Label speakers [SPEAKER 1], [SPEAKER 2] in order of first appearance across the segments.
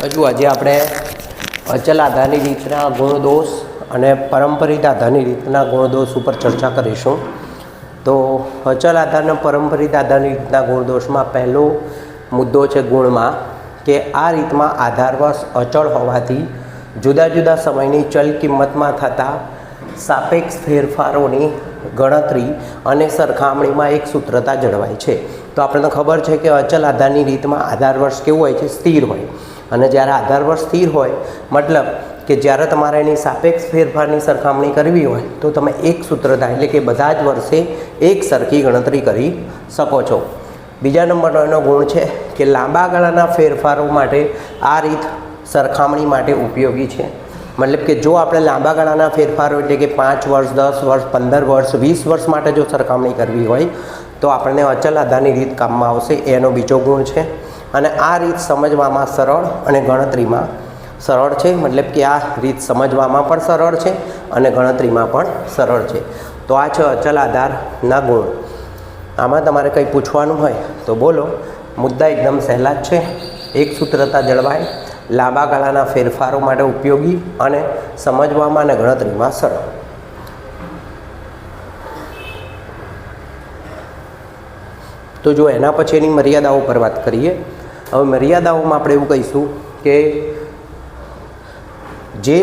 [SPEAKER 1] હજુ આજે આપણે અચલ આધારની રીતના ગુણદોષ અને પરંપરિત આધારની રીતના ગુણદોષ ઉપર ચર્ચા કરીશું. તો અચલ આધારના પરંપરિત આધારની રીતના ગુણદોષમાં પહેલો મુદ્દો છે ગુણમાં કે આ રીતમાં આધારવશ અચળ હોવાથી જુદા જુદા સમયની ચલ કિંમતમાં થતા સાપેક્ષ ફેરફારોની ગણતરી અને સરખામણીમાં એક સૂત્રતા જળવાય છે. તો આપણને ખબર છે કે અચલ આધારની રીતમાં આધાર વર્ષ કેવું હોય છે? સ્થિર હોય. અને જ્યારે આધાર વર્ષ સ્થિર હોય, મતલબ કે જ્યારે તમારે એની સાપેક્ષ ફેરફારની સરખામણી કરવી હોય, તો તમે એક સૂત્રતા એટલે કે બધા જ વર્ષે એક સરખી ગણતરી કરી શકો છો. બીજા નંબરનો એનો ગુણ છે કે લાંબા ગાળાના ફેરફારો માટે આ રીત સરખામણી માટે ઉપયોગી છે. મતલબ કે જો આપણે લાંબા ગાળાના ફેરફારો, એટલે કે પાંચ વર્ષ, દસ વર્ષ, પંદર વર્ષ, વીસ વર્ષ માટે જો સરખામણી કરવી હોય, તો આપણને અચલ આધારની રીત કામમાં આવશે. એનો બીજો ગુણ છે અને આ રીત સમજવામાં સરળ અને ગણતરીમાં સરળ છે. મતલબ કે આ રીત સમજવામાં પણ સરળ છે અને ગણતરીમાં પણ સરળ છે. તો આ છે અચલ આધારના ગુણ આમાં તમારે કંઈ પૂછવાનું હોય તો બોલો. મુદ્દા એકદમ સહેલા જ છે. એક સૂત્રતા જળવાય, લાંબા ગાળાના ફેરફારો માટે ઉપયોગી અને સમજવામાં અને ગણતરીમાં સરળ. તો જો એના પછી એની મર્યાદાઓ પર વાત કરીએ હવે મર્યાદાઓમાં આપણે એવું કહીશું કે જે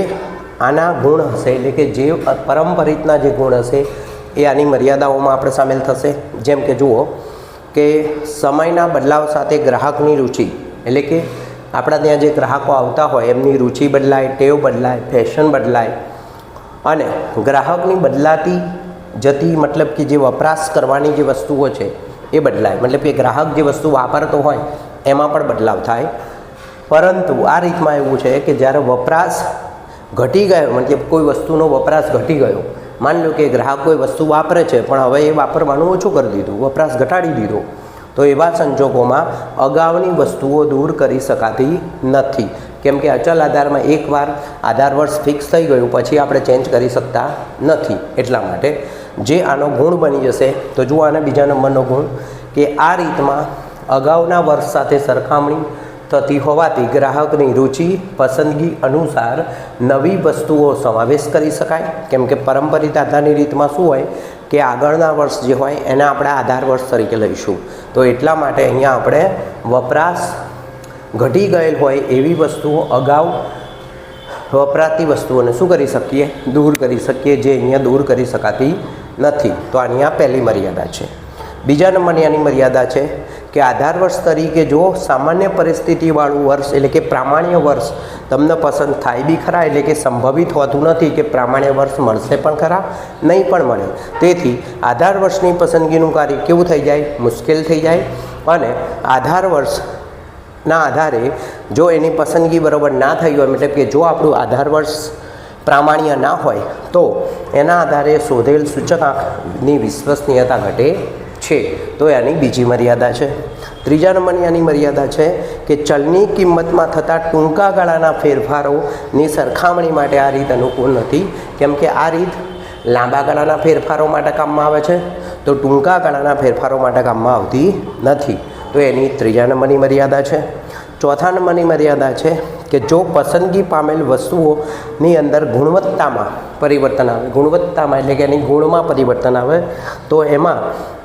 [SPEAKER 1] આના ગુણ હશે, એટલે કે જે પરંપરિતના જે ગુણ હશે, એ આની મર્યાદાઓમાં આપણે સામેલ થશે. જેમ કે જુઓ કે સમયના બદલાવ સાથે ગ્રાહકની રુચિ, એટલે કે આપણા ત્યાં જે ગ્રાહકો આવતા હોય, એમની રુચિ બદલાય, ટેવ બદલાય, ફેશન બદલાય અને ગ્રાહકની બદલાતી જતી, મતલબ કે જે વપરાશ કરવાની જે વસ્તુઓ છે, એ બદલાય. મતલબ કે ગ્રાહક જે વસ્તુ વાપરતો હોય એમાં પણ બદલાવ થાય. પરંતુ આ રીતમાં એવું છે કે જ્યારે વપરાશ ઘટી ગયો, મતલબ કોઈ વસ્તુનો વપરાશ ઘટી ગયો, માની લો કે ગ્રાહક કોઈ વસ્તુ વાપરે છે, પણ હવે એ વાપરવાનું ઓછું કરી દીધું, વપરાશ ઘટાડી દીધો, તો એવા સંજોગોમાં અગાઉની વસ્તુઓ દૂર કરી શકાતી નથી. કેમ કે અચલ આધારમાં એકવાર આધાર વર્ષ ફિક્સ થઈ ગયું, પછી આપણે ચેન્જ કરી શકતા નથી. એટલા માટે જે આનો ગુણ બની જશે, તો જુઓ આના બીજા નંબરનો ગુણ, કે આ રીતમાં અગાઉના વર્ષ સાથે સરખામણી થતી હોવાથી ગ્રાહકની રુચિ, પસંદગી અનુસાર નવી વસ્તુઓ સમાવેશ કરી શકાય. કેમ કે પરંપરિત આધારની રીતમાં શું હોય કે આગળના વર્ષ જે હોય એને આપણે આધાર વર્ષ તરીકે લઈશું. તો એટલા માટે અહીંયા આપણે વપરાશ ઘટી ગયેલ હોય એવી વસ્તુઓ અગાઉ વપરાતી વસ્તુઓને શું કરી શકીએ? દૂર કરી શકીએ જે અહીંયા દૂર કરી શકાતી નથી. તો આ પહેલી મર્યાદા છે. બીજા નંબરની આની મર્યાદા છે કે આધાર વર્ષ તરીકે જો સામાન્ય પરિસ્થિતિવાળું વર્ષ એટલે કે પ્રામાણ્ય વર્ષ તમને પસંદ થાય બી ખરા એટલે કે સંભવિત હોતું નથી કે પ્રામાણ્ય વર્ષ મળશે પણ ખરા, નહીં પણ મળે. તેથી આધાર વર્ષની પસંદગીનું કાર્ય કેવું થઈ જાય? મુશ્કેલ થઈ જાય. અને આધાર વર્ષના આધારે જો એની પસંદગી બરાબર ના થઈ હોય, મતલબ કે જો આપણું આધાર વર્ષ પ્રામાણ્ય ના હોય, તો એના આધારે શોધેલ સૂચકાંકની વિશ્વસનીયતા ઘટે છે, તો એની બીજી મર્યાદા છે. ત્રીજા નંબરની આની મર્યાદા છે કે ચલની કિંમતમાં થતા ટૂંકા ગાળાના ફેરફારોની સરખામણી માટે આ રીત અનુકૂળ નથી. કેમ કે આ રીત લાંબા ગાળાના ફેરફારો માટે કામમાં આવે છે, તો ટૂંકા ગાળાના ફેરફારો માટે કામમાં આવતી નથી. તો એની ત્રીજા નંબરની મર્યાદા છે. ચોથા નંબરની મર્યાદા છે કે જો પસંદગી પામેલ વસ્તુઓની અંદર ગુણવત્તામાં પરિવર્તન આવે, ગુણવત્તામાં એટલે કે એની ગુણમાં પરિવર્તન આવે, તો એમાં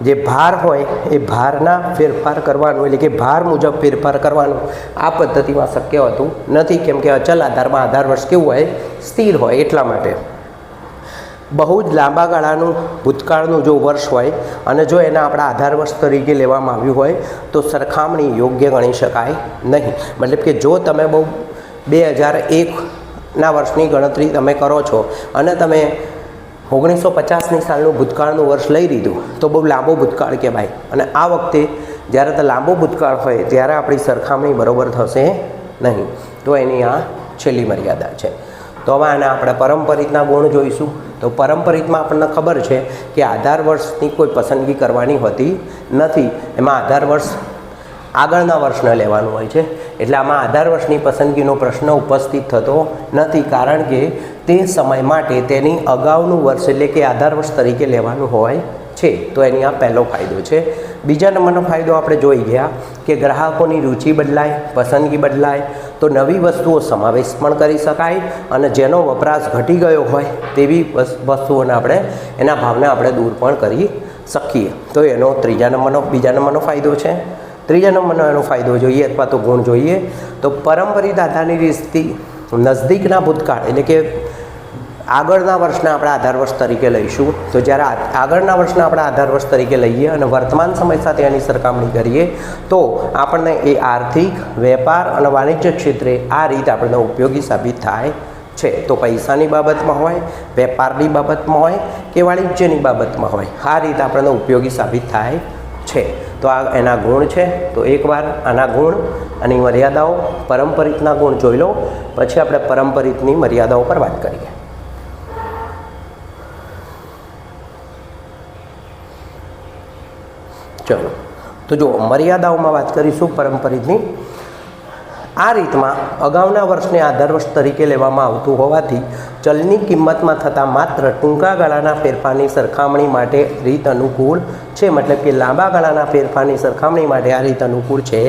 [SPEAKER 1] જે ભાર હોય એ ભારના ફેરફાર કરવાનું, એટલે કે ભાર મુજબ ફેરફાર કરવાનો આ પદ્ધતિમાં શક્ય હોતું. નથી કેમ કે અચલ આધારમાં આધાર વર્ષ કેવું હોય? સ્થિર હોય એટલા માટે. બહુ જ લાંબા ગાળાનું ભૂતકાળનું જો વર્ષ હોય અને જો એના આપણા આધાર વર્ષ તરીકે લેવામાં આવ્યું હોય, તો સરખામણી યોગ્ય ગણી શકાય નહીં. મતલબ કે જો તમે બહુ બે હજાર એકના વર્ષની ગણતરી તમે કરો છો અને તમે ઓગણીસો પચાસની સાલનું ભૂતકાળનું વર્ષ લઈ લીધું, તો બહુ લાંબો ભૂતકાળ કહેવાય. અને આ વખતે જ્યારે તે લાંબો ભૂતકાળ હોય, ત્યારે આપણી સરખામણી બરોબર થશે નહીં. તો એની આ છેલ્લી મર્યાદા છે. તો હવે આના આપણે પરંપરિતના ગુણ જોઈશું. તો પરંપરિતમાં આપણને ખબર છે કે આધાર વર્ષની કોઈ પસંદગી કરવાની હોતી નથી. એમાં આધાર વર્ષ આગળના વર્ષને લેવાનું હોય છે. એટલે આમાં આધાર વર્ષની પસંદગીનો પ્રશ્ન ઉપસ્થિત થતો નથી, કારણ કે તે સમય માટે તેની અગાઉનું વર્ષ એટલે કે આધાર વર્ષ તરીકે લેવાનું હોય છે. તો એની આ પહેલો ફાયદો છે. બીજા નંબરનો ફાયદો આપણે જોઈ ગયા કે ગ્રાહકોની રુચિ બદલાય, પસંદગી બદલાય, તો નવી વસ્તુઓ સમાવેશ પણ કરી શકાય અને જેનો વપરાશ ઘટી ગયો હોય તેવી વસ- વસ્તુઓને આપણે એના ભાવને આપણે દૂર પણ કરી શકીએ. તો એનો ત્રીજા નંબરનો, બીજા નંબરનો ફાયદો છે. ત્રીજા નંબરનો એનો ફાયદો જોઈએ અથવા તો ગુણ જોઈએ, તો પરંપરિત આધારની રીતથી નજદીકના ભૂતકાળ, એટલે કે આગળના વર્ષના આપણે આધાર વર્ષ તરીકે લઈશું, તો જ્યારે આગળના વર્ષના આપણે આધાર વર્ષ તરીકે લઈએ અને વર્તમાન સમય સાથે એની સરખામણી કરીએ, તો આપણને એ આર્થિક, વેપાર અને વાણિજ્ય ક્ષેત્રે આ રીત આપણને ઉપયોગી સાબિત થાય છે. તો પૈસાની બાબતમાં હોય, વેપારની બાબતમાં હોય કે વાણિજ્યની બાબતમાં હોય, આ રીત આપણને ઉપયોગી સાબિત થાય છે. તો આ એના ગુણ છે. તો એકવાર આના ગુણ અને મર્યાદાઓ પરંપરિતના ગુણ જોઈ લો. પછી આપણે પરંપરિતની મર્યાદાઓ પર વાત કરીએ. ચલો. તો જો મર્યાદાઓમાં વાત કરીશું પરંપરિતની. આ રીતમાં અગાઉના વર્ષને આધાર વર્ષ તરીકે લેવામાં આવતું હોવાથી ચલની કિંમતમાં થતા માત્ર ટૂંકા ગાળાના ફેરફારની સરખામણી માટે રીત અનુકૂળ છે. મતલબ કે લાંબા ગાળાના ફેરફારની સરખામણી માટે આ રીત અનુકૂળ છે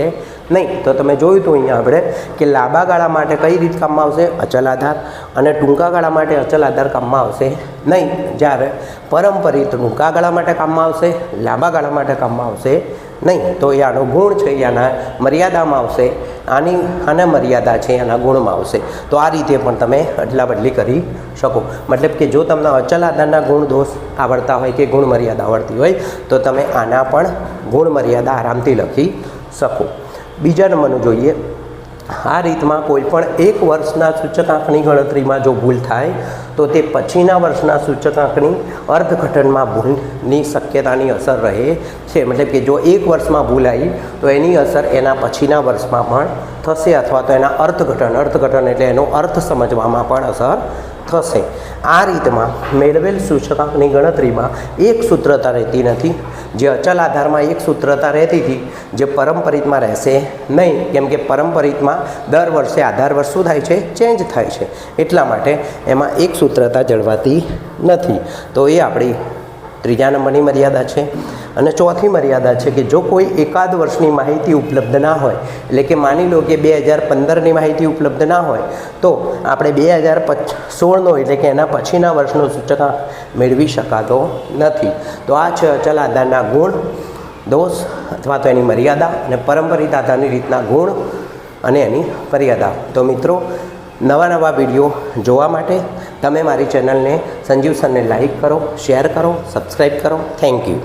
[SPEAKER 1] નહીં. તો તમે જોયું હતું અહીંયા આપણે કે લાંબા ગાળા માટે કઈ રીત કામમાં આવશે? અચલ આધાર. અને ટૂંકા ગાળા માટે અચલ આધાર કામમાં આવશે? નહીં, જ્યારે પરંપરિતનું ટૂંકા ગાળા માટે કામમાં આવશે, લાંબા ગાળા માટે કામમાં આવશે નહીં. તો એ આનો ગુણ છે એ આના મર્યાદામાં આવશે, આની, આના મર્યાદા છે એના ગુણમાં આવશે. તો આ રીતે પણ તમે અદલા બદલી કરી શકો. મતલબ કે જો તમને અચલ આધારના ગુણ દોષ આવડતા હોય કે ગુણ મર્યાદા આવડતી હોય, તો તમે આના પણ ગુણ મર્યાદા આરામથી લખી શકો. બીજા નંબરનું જોઈએ. આ રીતમાં કોઈ પણ એક વર્ષના સૂચકાંકની ગણતરીમાં જો ભૂલ થાય, તો તે પછીના વર્ષના સૂચકાંકની અર્થઘટનમાં ભૂલની શક્યતાની અસર રહે છે. મતલબ કે જો એક વર્ષમાં ભૂલ આવી, તો એની અસર એના પછીના વર્ષમાં પણ થશે અથવા તો એના અર્થઘટન અર્થઘટન એટલે એનો અર્થ સમજવામાં પણ અસર થશે. આ રીતમાં મેળવેલ સૂચકાંકની ગણતરીમાં એક સૂત્રતા રહેતી નથી. જે અચલ આધારમાં એક સૂત્રતા રહેતી હતી, જે પરંપરિતમાં રહેશે નહીં. કેમ કે પરંપરિતમાં દર વર્ષે આધાર વર્ષ શું થાય છે? ચેન્જ થાય છે. એટલા માટે એમાં એક સૂત્રતા જળવાતી નથી. તો એ આપણી ત્રીજા નંબરની મર્યાદા છે. અને ચોથી મર્યાદા છે કે જો કોઈ એકાદ વર્ષની માહિતી ઉપલબ્ધ ના હોય, એટલે કે માની લો કે બે હજાર પંદરની માહિતી ઉપલબ્ધ ના હોય, તો આપણે બે હજાર પચ સોળનો એટલે કે એના પછીના વર્ષનો સૂચકાંક મેળવી શકાતો નથી. તો આ છે અચલ આધારના ગુણ, દોષ અથવા તો એની મર્યાદા અને પરંપરિત આધારની રીતના ગુણ અને એની મર્યાદા. તો મિત્રો, નવા નવા વીડિયો જોવા માટે તમે મારી ચેનલને સંજીવ સરને લાઈક કરો, શેર કરો, સબસ્ક્રાઈબ કરો. Thank you.